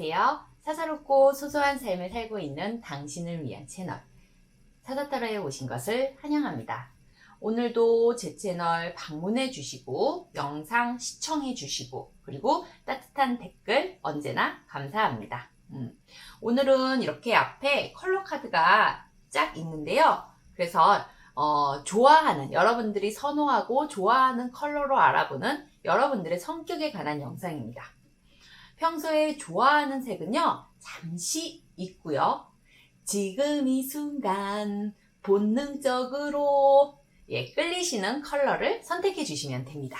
안녕하세요. 사사롭고 소소한 삶을 살고 있는 당신을 위한 채널 사사타로에 오신 것을 환영합니다. 오늘도 제 채널 방문해 주시고 영상 시청해 주시고 그리고 따뜻한 댓글 언제나 감사합니다. 음, 오늘은 이렇게 앞에 컬러 카드가 쫙 있는데요. 그래서 어, 좋아하는 여러분들이 선호하고 좋아하는 컬러로 알아보는 여러분들의 성격에 관한 영상입니다. 평소에 좋아하는 색은요, 잠시 있고요. 지금 이 순간 본능적으로 예, 끌리시는 컬러를 선택해 주시면 됩니다.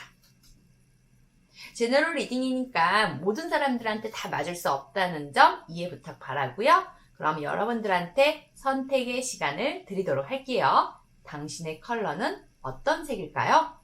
제너럴 리딩이니까 모든 사람들한테 다 맞을 수 없다는 점 이해 부탁 바라고요. 그럼 여러분들한테 선택의 시간을 드리도록 할게요. 당신의 컬러는 어떤 색일까요?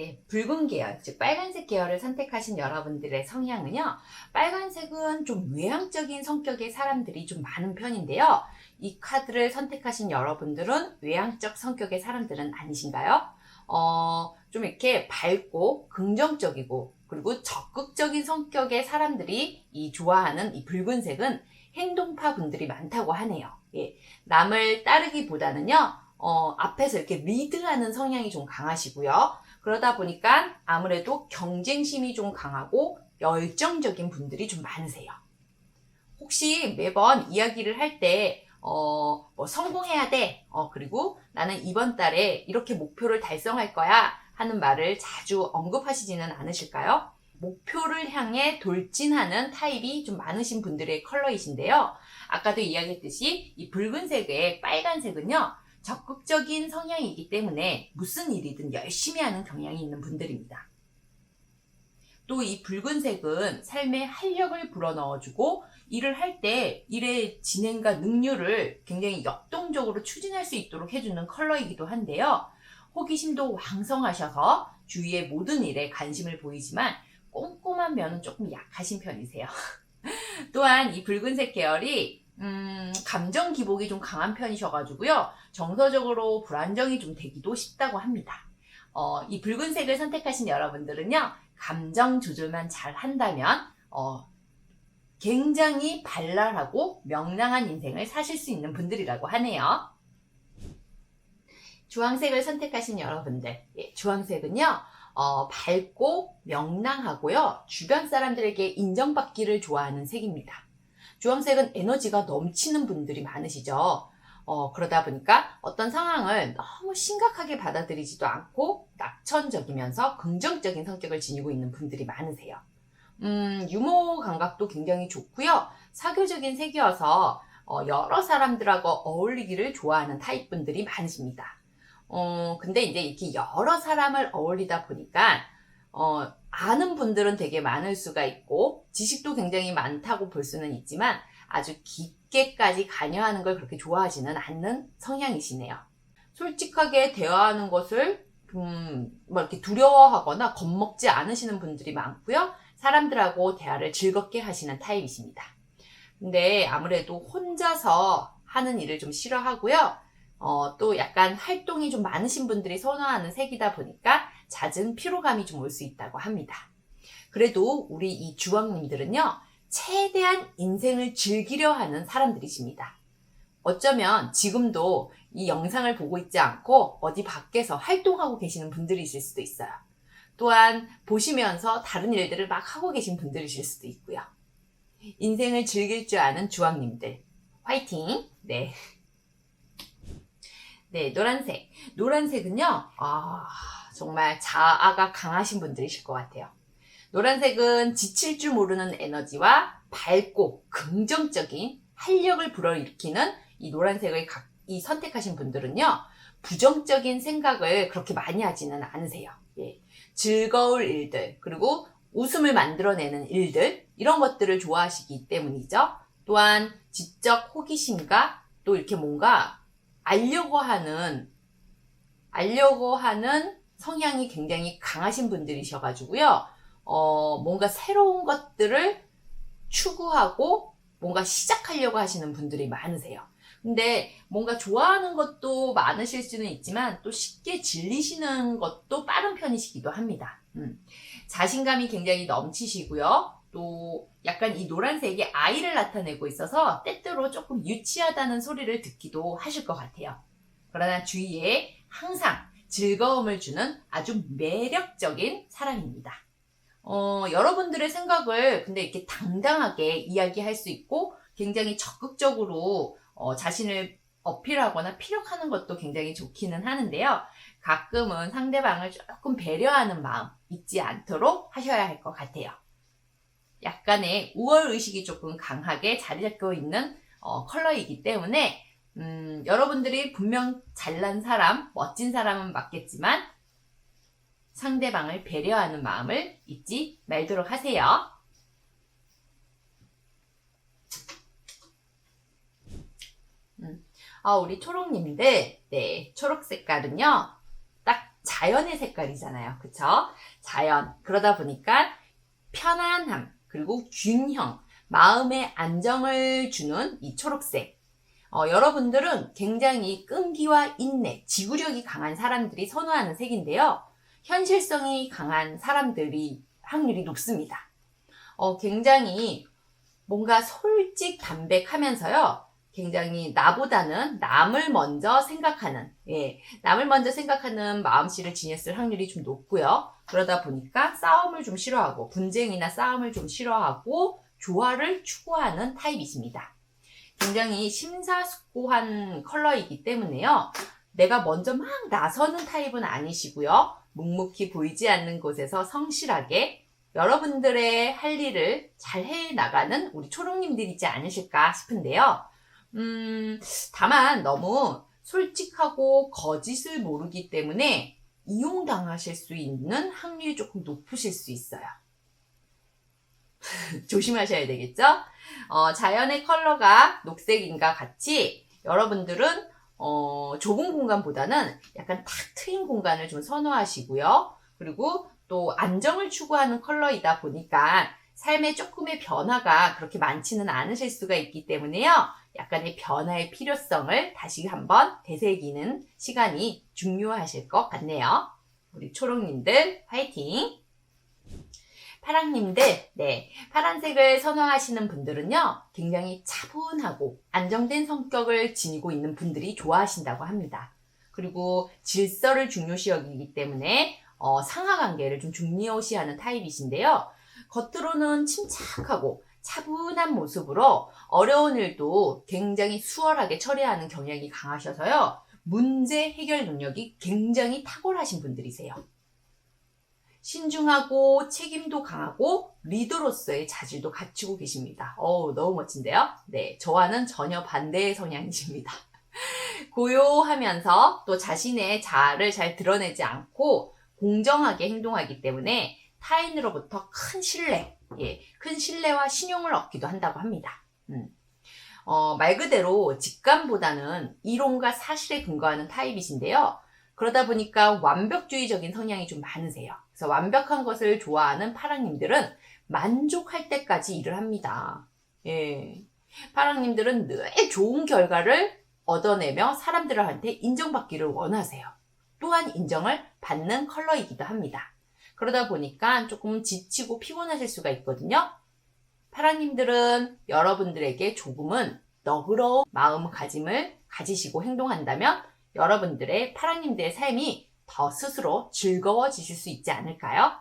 네, 붉은 계열, 즉 빨간색 계열을 선택하신 여러분들의 성향은요. 빨간색은 좀 외향적인 성격의 사람들이 좀 많은 편인데요. 이 카드를 선택하신 여러분들은 외향적 성격의 사람들은 아니신가요? 어, 좀 이렇게 밝고 긍정적이고 그리고 적극적인 성격의 사람들이 이 좋아하는 이 붉은색은 행동파 분들이 많다고 하네요. 예, 남을 따르기보다는요, 어, 앞에서 이렇게 리드하는 성향이 좀 강하시고요. 그러다 보니까 아무래도 경쟁심이 좀 강하고 열정적인 분들이 좀 많으세요. 혹시 매번 이야기를 할 때, 어, 뭐 성공해야 돼. 어, 그리고 나는 이번 달에 이렇게 목표를 달성할 거야. 하는 말을 자주 언급하시지는 않으실까요? 목표를 향해 돌진하는 타입이 좀 많으신 분들의 컬러이신데요. 아까도 이야기했듯이 이 붉은색의 빨간색은요, 적극적인 성향이기 때문에 무슨 일이든 열심히 하는 경향이 있는 분들입니다. 또 이 붉은색은 삶에 활력을 불어넣어주고 일을 할 때 일의 진행과 능률을 굉장히 역동적으로 추진할 수 있도록 해주는 컬러이기도 한데요. 호기심도 왕성하셔서 주위의 모든 일에 관심을 보이지만 꼼꼼한 면은 조금 약하신 편이세요. 또한 이 붉은색 계열이 음, 감정 기복이 좀 강한 편이셔가지고요. 정서적으로 불안정이 좀 되기도 쉽다고 합니다. 어, 이 붉은색을 선택하신 여러분들은요, 감정 조절만 잘 한다면, 어, 굉장히 발랄하고 명랑한 인생을 사실 수 있는 분들이라고 하네요. 주황색을 선택하신 여러분들, 예, 주황색은요, 어, 밝고 명랑하고요, 주변 사람들에게 인정받기를 좋아하는 색입니다. 주황색은 에너지가 넘치는 분들이 많으시죠. 어, 그러다 보니까 어떤 상황을 너무 심각하게 받아들이지도 않고 낙천적이면서 긍정적인 성격을 지니고 있는 분들이 많으세요. 음, 유머 감각도 굉장히 좋고요. 사교적인 색이어서 어, 여러 사람들하고 어울리기를 좋아하는 타입 분들이 많으십니다. 어, 근데 이제 이렇게 여러 사람을 어울리다 보니까 어, 아는 분들은 되게 많을 수가 있고 지식도 굉장히 많다고 볼 수는 있지만 아주 깊게까지 관여하는 걸 그렇게 좋아하지는 않는 성향이시네요. 솔직하게 대화하는 것을 음, 뭐 이렇게 두려워하거나 겁먹지 않으시는 분들이 많고요. 사람들하고 대화를 즐겁게 하시는 타입이십니다. 근데 아무래도 혼자서 하는 일을 좀 싫어하고요. 어, 또 약간 활동이 좀 많으신 분들이 선호하는 색이다 보니까 잦은 피로감이 좀 올 수 있다고 합니다. 그래도 우리 이 주왕님들은요, 최대한 인생을 즐기려 하는 사람들이십니다. 어쩌면 지금도 이 영상을 보고 있지 않고 어디 밖에서 활동하고 계시는 분들이실 수도 있어요. 또한 보시면서 다른 일들을 막 하고 계신 분들이실 수도 있고요. 인생을 즐길 줄 아는 주왕님들, 화이팅! 네. 네, 노란색. 노란색은요, 아, 정말 자아가 강하신 분들이실 것 같아요. 노란색은 지칠 줄 모르는 에너지와 밝고 긍정적인 활력을 불어일으키는 이 노란색을 각, 이 선택하신 분들은요, 부정적인 생각을 그렇게 많이 하지는 않으세요. 예. 즐거울 일들, 그리고 웃음을 만들어내는 일들, 이런 것들을 좋아하시기 때문이죠. 또한 지적 호기심과 또 이렇게 뭔가 알려고 하는, 알려고 하는 성향이 굉장히 강하신 분들이셔가지고요. 어, 뭔가 새로운 것들을 추구하고 뭔가 시작하려고 하시는 분들이 많으세요. 근데 뭔가 좋아하는 것도 많으실 수는 있지만 또 쉽게 질리시는 것도 빠른 편이시기도 합니다. 음. 자신감이 굉장히 넘치시고요. 또 약간 이 노란색이 아이를 나타내고 있어서 때때로 조금 유치하다는 소리를 듣기도 하실 것 같아요. 그러나 주위에 항상 즐거움을 주는 아주 매력적인 사람입니다. 어, 여러분들의 생각을 근데 이렇게 당당하게 이야기할 수 있고 굉장히 적극적으로 어, 자신을 어필하거나 피력하는 것도 굉장히 좋기는 하는데요. 가끔은 상대방을 조금 배려하는 마음 잊지 않도록 하셔야 할 것 같아요. 약간의 우월의식이 조금 강하게 자리 잡고 있는 어, 컬러이기 때문에 음, 여러분들이 분명 잘난 사람, 멋진 사람은 맞겠지만 상대방을 배려하는 마음을 잊지 말도록 하세요. 음, 아, 우리 초록님들, 네, 초록 색깔은요, 딱 자연의 색깔이잖아요. 그쵸? 자연. 그러다 보니까 편안함, 그리고 균형, 마음의 안정을 주는 이 초록색. 어, 여러분들은 굉장히 끈기와 인내, 지구력이 강한 사람들이 선호하는 색인데요. 현실성이 강한 사람들이 확률이 높습니다. 어, 굉장히 뭔가 솔직 담백하면서요. 굉장히 나보다는 남을 먼저 생각하는, 예, 남을 먼저 생각하는 마음씨를 지녔을 확률이 좀 높고요. 그러다 보니까 싸움을 좀 싫어하고, 분쟁이나 싸움을 좀 싫어하고, 조화를 추구하는 타입이십니다. 굉장히 심사숙고한 컬러이기 때문에요. 내가 먼저 막 나서는 타입은 아니시고요. 묵묵히 보이지 않는 곳에서 성실하게 여러분들의 할 일을 잘 해 나가는 우리 초록님들이지 않으실까 싶은데요. 음, 다만 너무 솔직하고 거짓을 모르기 때문에 이용당하실 수 있는 확률이 조금 높으실 수 있어요. 조심하셔야 되겠죠? 어, 자연의 컬러가 녹색인가 같이 여러분들은 어, 좁은 공간보다는 약간 탁 트인 공간을 좀 선호하시고요. 그리고 또 안정을 추구하는 컬러이다 보니까 삶에 조금의 변화가 그렇게 많지는 않으실 수가 있기 때문에요. 약간의 변화의 필요성을 다시 한번 되새기는 시간이 중요하실 것 같네요. 우리 초록님들 화이팅! 파랑님들, 네. 파란색을 선호하시는 분들은요, 굉장히 차분하고 안정된 성격을 지니고 있는 분들이 좋아하신다고 합니다. 그리고 질서를 중요시 여기기 때문에 어, 상하 관계를 좀 중요시하는 타입이신데요. 겉으로는 침착하고 차분한 모습으로 어려운 일도 굉장히 수월하게 처리하는 경향이 강하셔서요. 문제 해결 능력이 굉장히 탁월하신 분들이세요. 신중하고 책임도 강하고 리더로서의 자질도 갖추고 계십니다. 어우, 너무 멋진데요? 네, 저와는 전혀 반대의 성향이십니다. 고요하면서 또 자신의 자아를 잘 드러내지 않고 공정하게 행동하기 때문에 타인으로부터 큰 신뢰, 예, 큰 신뢰와 신용을 얻기도 한다고 합니다. 음. 어, 말 그대로 직감보다는 이론과 사실에 근거하는 타입이신데요. 그러다 보니까 완벽주의적인 성향이 좀 많으세요. 그래서 완벽한 것을 좋아하는 파랑님들은 만족할 때까지 일을 합니다. 예. 파랑님들은 늘 좋은 결과를 얻어내며 사람들한테 인정받기를 원하세요. 또한 인정을 받는 컬러이기도 합니다. 그러다 보니까 조금 지치고 피곤하실 수가 있거든요. 파랑님들은 여러분들에게 조금은 너그러운 마음가짐을 가지시고 행동한다면 여러분들의 파랑님들의 삶이 더 스스로 즐거워지실 수 있지 않을까요?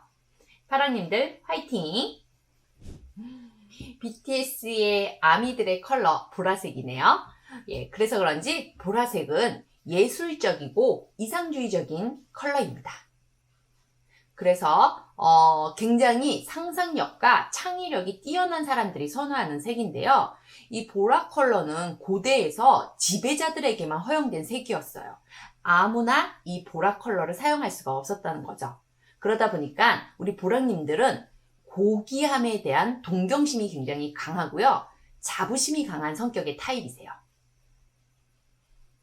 파랑님들 화이팅! BTS의 아미들의 컬러 보라색이네요. 예, 그래서 그런지 보라색은 예술적이고 이상주의적인 컬러입니다. 그래서 어, 굉장히 상상력과 창의력이 뛰어난 사람들이 선호하는 색인데요. 이 보라 컬러는 고대에서 지배자들에게만 허용된 색이었어요. 아무나 이 보라 컬러를 사용할 수가 없었다는 거죠. 그러다 보니까 우리 보라님들은 고귀함에 대한 동경심이 굉장히 강하고요. 자부심이 강한 성격의 타입이세요.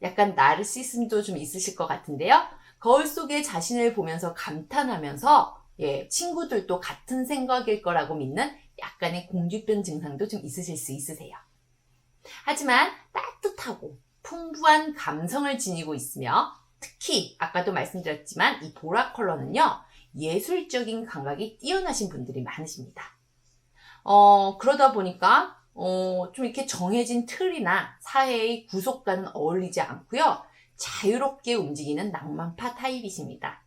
약간 나르시즘도 좀 있으실 것 같은데요. 거울 속에 자신을 보면서 감탄하면서 예, 친구들도 같은 생각일 거라고 믿는 약간의 공주병 증상도 좀 있으실 수 있으세요. 하지만 따뜻하고 풍부한 감성을 지니고 있으며 특히 아까도 말씀드렸지만 이 보라 컬러는요 예술적인 감각이 뛰어나신 분들이 많으십니다. 어, 그러다 보니까 어, 좀 이렇게 정해진 틀이나 사회의 구속과는 어울리지 않고요 자유롭게 움직이는 낭만파 타입이십니다.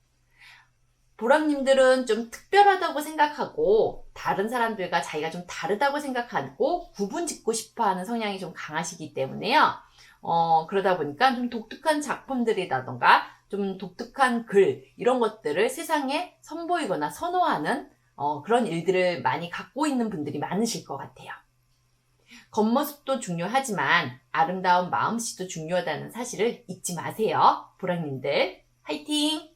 보람님들은 좀 특별하다고 생각하고 다른 사람들과 자기가 좀 다르다고 생각하고 구분 짓고 싶어 하는 성향이 좀 강하시기 때문에요. 어, 그러다 보니까 좀 독특한 작품들이라던가 좀 독특한 글, 이런 것들을 세상에 선보이거나 선호하는 어, 그런 일들을 많이 갖고 있는 분들이 많으실 것 같아요. 겉모습도 중요하지만 아름다운 마음씨도 중요하다는 사실을 잊지 마세요. 보람님들, 화이팅!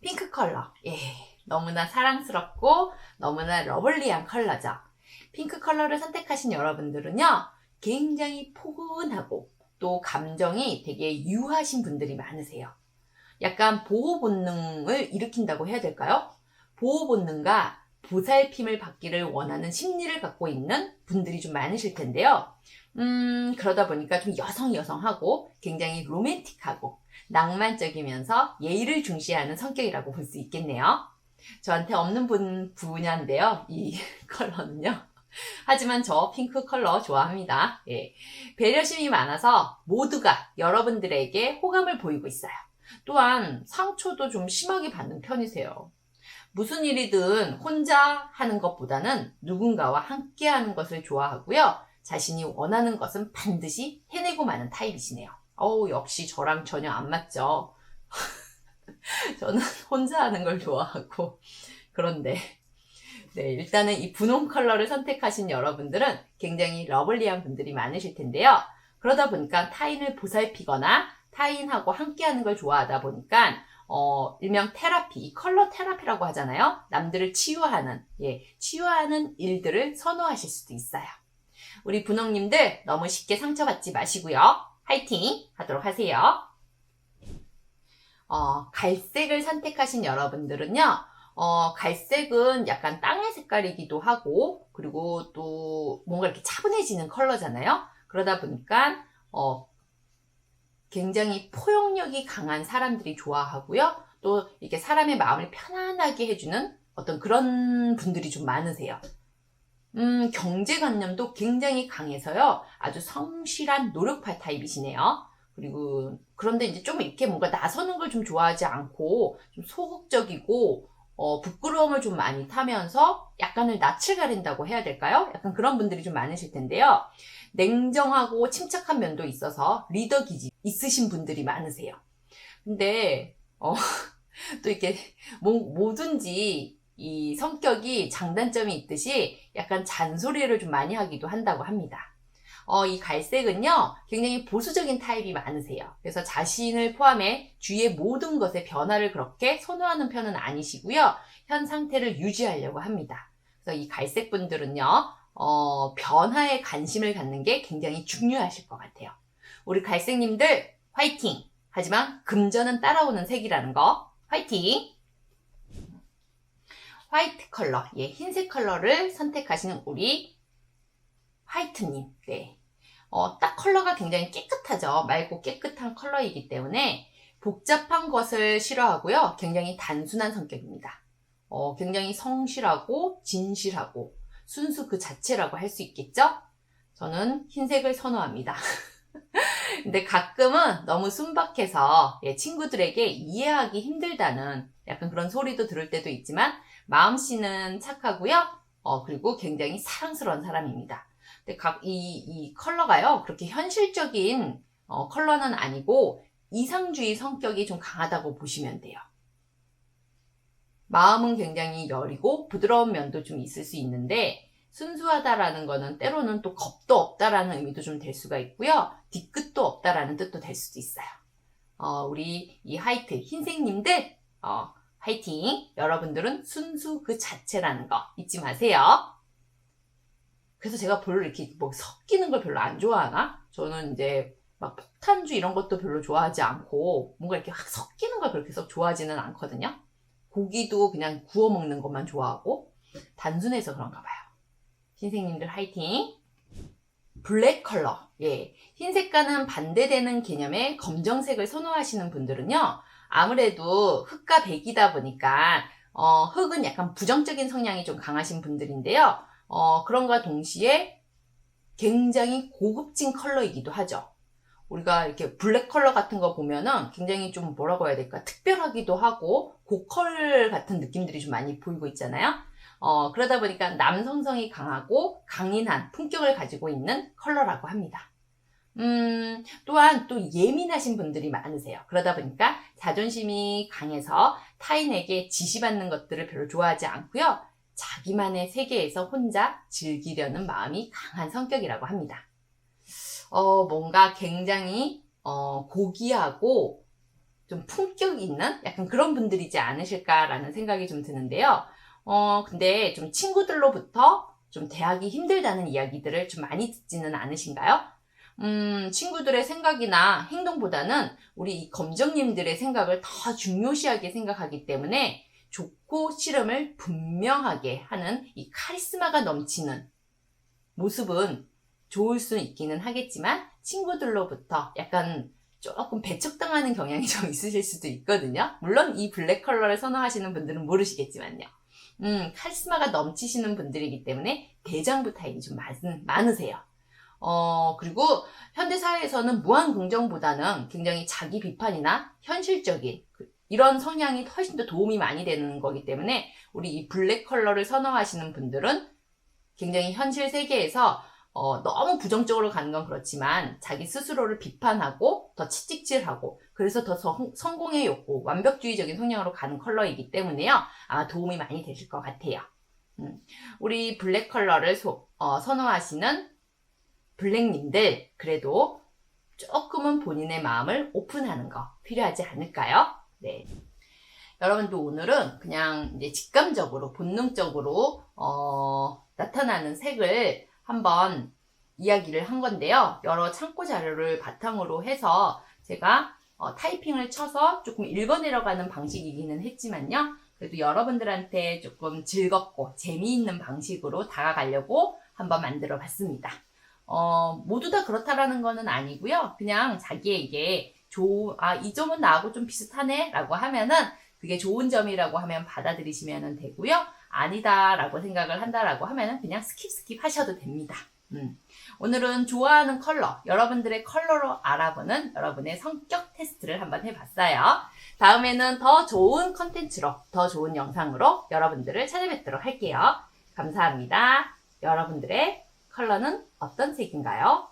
핑크 컬러. 예. 너무나 사랑스럽고 너무나 러블리한 컬러죠. 핑크 컬러를 선택하신 여러분들은요, 굉장히 포근하고 또 감정이 되게 유하신 분들이 많으세요. 약간 보호 본능을 일으킨다고 해야 될까요? 보호 본능과 보살핌을 받기를 원하는 심리를 갖고 있는 분들이 좀 많으실 텐데요. 음, 그러다 보니까 좀 여성 여성하고 굉장히 로맨틱하고 낭만적이면서 예의를 중시하는 성격이라고 볼 수 있겠네요. 저한테 없는 분, 분야인데요. 이 컬러는요. 하지만 저 핑크 컬러 좋아합니다. 예. 배려심이 많아서 모두가 여러분들에게 호감을 보이고 있어요. 또한 상처도 좀 심하게 받는 편이세요. 무슨 일이든 혼자 하는 것보다는 누군가와 함께 하는 것을 좋아하고요. 자신이 원하는 것은 반드시 해내고 마는 타입이시네요. 어우, 역시 저랑 전혀 안 맞죠. 저는 혼자 하는 걸 좋아하고. 그런데, 네, 일단은 이 분홍 컬러를 선택하신 여러분들은 굉장히 러블리한 분들이 많으실 텐데요. 그러다 보니까 타인을 보살피거나 타인하고 함께 하는 걸 좋아하다 보니까 어, 일명 테라피, 이 컬러 테라피라고 하잖아요. 남들을 치유하는, 예, 치유하는 일들을 선호하실 수도 있어요. 우리 분홍님들 너무 쉽게 상처받지 마시고요. 화이팅 하도록 하세요. 어, 갈색을 선택하신 여러분들은요, 어, 갈색은 약간 땅의 색깔이기도 하고, 그리고 또 뭔가 이렇게 차분해지는 컬러잖아요. 그러다 보니까, 어, 굉장히 포용력이 강한 사람들이 좋아하고요. 또 이렇게 사람의 마음을 편안하게 해주는 어떤 그런 분들이 좀 많으세요. 음, 경제관념도 굉장히 강해서요. 아주 성실한 노력파 타입이시네요. 그리고 그런데 이제 좀 이렇게 뭔가 나서는 걸 좀 좋아하지 않고 좀 소극적이고 어, 부끄러움을 좀 많이 타면서 약간을 낯을 가린다고 해야 될까요? 약간 그런 분들이 좀 많으실 텐데요. 냉정하고 침착한 면도 있어서 리더 기질 있으신 분들이 많으세요. 근데 어, 또 이렇게 뭐, 뭐든지 이 성격이 장단점이 있듯이 약간 잔소리를 좀 많이 하기도 한다고 합니다. 어, 이 갈색은요, 굉장히 보수적인 타입이 많으세요. 그래서 자신을 포함해 주위의 모든 것의 변화를 그렇게 선호하는 편은 아니시고요. 현 상태를 유지하려고 합니다. 그래서 이 갈색 분들은요, 어, 변화에 관심을 갖는 게 굉장히 중요하실 것 같아요. 우리 갈색님들, 화이팅! 하지만 금전은 따라오는 색이라는 거, 화이팅! 화이트 컬러, 예, 흰색 컬러를 선택하시는 우리 화이트님, 네. 어, 딱 컬러가 굉장히 깨끗하죠. 맑고 깨끗한 컬러이기 때문에 복잡한 것을 싫어하고요. 굉장히 단순한 성격입니다. 어, 굉장히 성실하고 진실하고 순수 그 자체라고 할 수 있겠죠? 저는 흰색을 선호합니다. 근데 가끔은 너무 순박해서 예, 친구들에게 이해하기 힘들다는 약간 그런 소리도 들을 때도 있지만 마음씨는 착하고요. 어, 그리고 굉장히 사랑스러운 사람입니다. 근데 각, 이, 이 컬러가요, 그렇게 현실적인 어, 컬러는 아니고 이상주의 성격이 좀 강하다고 보시면 돼요. 마음은 굉장히 여리고 부드러운 면도 좀 있을 수 있는데 순수하다라는 거는 때로는 또 겁도 없다라는 의미도 좀 될 수가 있고요. 뒤끝도 없다라는 뜻도 될 수도 있어요. 어, 우리 이 화이트 흰색님들 어, 화이팅! 여러분들은 순수 그 자체라는 거 잊지 마세요. 그래서 제가 별로 이렇게 뭐 섞이는 걸 별로 안 좋아하나? 저는 이제 막 폭탄주 이런 것도 별로 좋아하지 않고 뭔가 이렇게 확 섞이는 걸 그렇게 썩 좋아하지는 않거든요. 고기도 그냥 구워 먹는 것만 좋아하고 단순해서 그런가 봐요. 신생님들 화이팅! 블랙 컬러. 예. 흰색과는 반대되는 개념의 검정색을 선호하시는 분들은요. 아무래도 흑과 백이다 보니까 어, 흑은 약간 부정적인 성향이 좀 강하신 분들인데요. 어, 그런가 동시에 굉장히 고급진 컬러이기도 하죠. 우리가 이렇게 블랙 컬러 같은 거 보면은 굉장히 좀 뭐라고 해야 될까? 특별하기도 하고 고컬 같은 느낌들이 좀 많이 보이고 있잖아요. 어, 그러다 보니까 남성성이 강하고 강인한 품격을 가지고 있는 컬러라고 합니다. 음, 또한 또 예민하신 분들이 많으세요. 그러다 보니까 자존심이 강해서 타인에게 지시받는 것들을 별로 좋아하지 않고요. 자기만의 세계에서 혼자 즐기려는 마음이 강한 성격이라고 합니다. 어, 뭔가 굉장히, 어, 고귀하고 좀 품격 있는 약간 그런 분들이지 않으실까라는 생각이 좀 드는데요. 어, 근데 좀 친구들로부터 좀 대하기 힘들다는 이야기들을 좀 많이 듣지는 않으신가요? 음, 친구들의 생각이나 행동보다는 우리 이 검정님들의 생각을 더 중요시하게 생각하기 때문에 좋고 싫음을 분명하게 하는 이 카리스마가 넘치는 모습은 좋을 수 있기는 하겠지만 친구들로부터 약간 조금 배척당하는 경향이 좀 있으실 수도 있거든요. 물론 이 블랙 컬러를 선호하시는 분들은 모르시겠지만요. 음, 카리스마가 넘치시는 분들이기 때문에 대장부 타입이 좀 많, 많으세요. 어, 그리고 현대사회에서는 무한 긍정보다는 굉장히 자기 비판이나 현실적인 그- 이런 성향이 훨씬 더 도움이 많이 되는 거기 때문에 우리 이 블랙 컬러를 선호하시는 분들은 굉장히 현실 세계에서 어, 너무 부정적으로 가는 건 그렇지만 자기 스스로를 비판하고 더 채찍질하고 그래서 더 성, 성공의 욕구, 완벽주의적인 성향으로 가는 컬러이기 때문에요. 아마 도움이 많이 되실 것 같아요. 음, 우리 블랙 컬러를 소- 어, 선호하시는 블랙님들 그래도 조금은 본인의 마음을 오픈하는 거 필요하지 않을까요? 네. 여러분도 오늘은 그냥 이제 직감적으로 본능적으로 어, 나타나는 색을 한번 이야기를 한 건데요. 여러 참고 자료를 바탕으로 해서 제가 어, 타이핑을 쳐서 조금 읽어내려가는 방식이기는 했지만요. 그래도 여러분들한테 조금 즐겁고 재미있는 방식으로 다가가려고 한번 만들어 봤습니다. 어, 모두 다 그렇다라는 거는 아니고요. 그냥 자기에게 좋은, 아, 이 점은 나하고 좀 비슷하네? 라고 하면은 그게 좋은 점이라고 하면 받아들이시면 되고요. 아니다 라고 생각을 한다라고 하면은 그냥 스킵 스킵 하셔도 됩니다. 음. 오늘은 좋아하는 컬러, 여러분들의 컬러로 알아보는 여러분의 성격 테스트를 한번 해봤어요. 다음에는 더 좋은 컨텐츠로, 더 좋은 영상으로 여러분들을 찾아뵙도록 할게요. 감사합니다. 여러분들의 컬러는 어떤 색인가요?